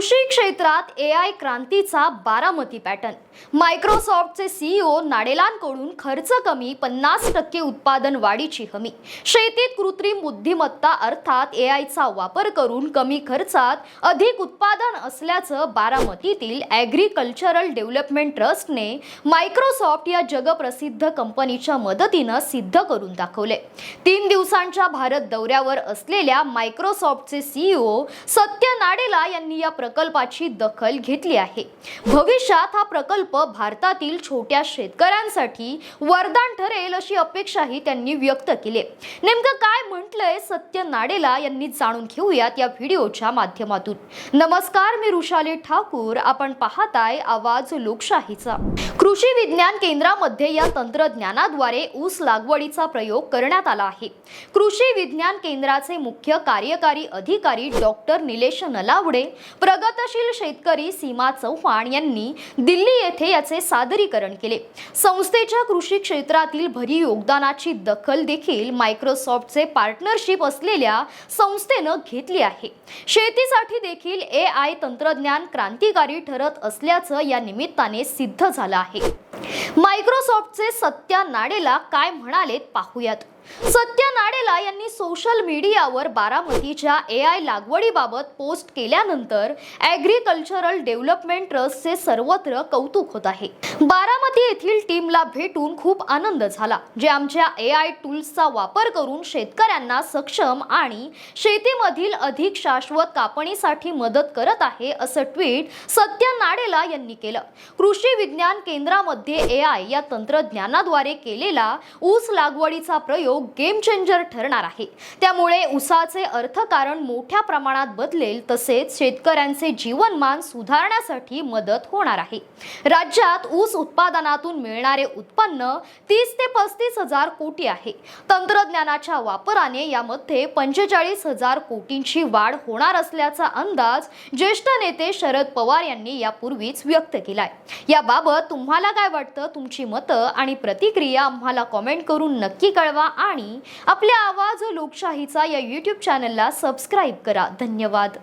कृषी क्षेत्रात A I क्रांतीचा बारामती पॅटर्न. मायक्रोसॉफ्टचे सीईओ नाडेलांकडून खर्च कमी पन्नास टक्के उत्पादन वाढीची हमी. शेतीत कृत्रिम बुद्धिमत्ता अर्थात ए आयचा वापर करून कमी खर्चात अधिक उत्पादन असल्याचं बारामतीतील ॲग्रिकल्चरल डेव्हलपमेंट ट्रस्टने मायक्रोसॉफ्ट या जगप्रसिद्ध कंपनीच्या मदतीनं सिद्ध करून दाखवले. तीन दिवसांच्या भारत दौऱ्यावर असलेल्या मायक्रोसॉफ्टचे सीईओ सत्य नाडेला यांनी या प्रकल्पाची दखल घेतली आहे. भविष्यात हा प्रकल्प भारतातील छोट्या शेतकऱ्यांसाठी वरदान ठरेल अशी अपेक्षाही त्यांनी व्यक्त केली. नेमकं काय म्हटलंय सत्य नाडेला यांनी जाणून घेऊयात या व्हिडिओच्या माध्यमातून. नमस्कार मी रुशाली ठाकूर. आपण पाहताय आवाज लोकशाहीचा. कृषी विज्ञान केंद्रामध्ये या तंत्रज्ञानाद्वारे ऊस लागवडीचा प्रयोग करण्यात आला आहे. कृषी विज्ञान केंद्राचे मुख्य कार्यकारी अधिकारी डॉक्टर निलेश नलावडे प्रगतशील शेतकरी सीमा चव्हाण यांनी दिल्ली येथे याचे सादरीकरण केले. संस्थेच्या कृषी क्षेत्रातील भरी योगदानाची दखल देखील मायक्रोसॉफ्टचे पार्टनरशिप असलेल्या संस्थेनं घेतली आहे. शेतीसाठी देखील ए आय तंत्रज्ञान क्रांतिकारी ठरत असल्याचं या निमित्ताने सिद्ध झालं आहे. 嘿 मायक्रोसॉफ्टचे सत्या नाडेला काय म्हणालेत पाहूयात. सत्या नाडेला यांनी सोशल मीडियावर बारामतीच्या ए आय लागवडीबाबत पोस्ट केल्यानंतर ॲग्रिकल्चरल डेव्हलपमेंट ट्रस्टचे सर्वत्र कौतुक होत आहे. बारामती येथील टीमला भेटून खूप आनंद झाला जे आमच्या ए आय टूल्सचा वापर करून शेतकऱ्यांना सक्षम आणि शेतीमधील अधिक शाश्वत कापणीसाठी मदत करत आहे असं ट्विट सत्या नाडेला यांनी केलं. कृषी विज्ञान केंद्रामध्ये ए आय या तंत्रज्ञानाद्वारे केलेला ऊस लागवडीचा प्रयोग गेम चेंजर ठरणार आहे. त्यामुळे ऊसाचे अर्थकारण मोठ्या प्रमाणात बदलेल तसेच शेतकऱ्यांचे जीवनमान सुधारण्यासाठी मदत होणार आहे. राज्यात ऊस उत्पादनातून मिळणारे उत्पन्न तीस ते पस्तीस हजार कोटी आहे. तंत्रज्ञानाच्या वापराने यामध्ये पंचेचाळीस हजार कोटींची वाढ होणार असल्याचा अंदाज ज्येष्ठ नेते शरद पवार यांनी यापूर्वीच व्यक्त केलाय. याबाबत तुम्हाला काय वाटतं? तुमची मतं आणि प्रतिक्रिया आम्हाला कॉमेंट करून नक्की कळवा आणि आपल्या आवाज लोकशाहीचा या यूट्यूब चॅनलला सबस्क्राईब करा. धन्यवाद.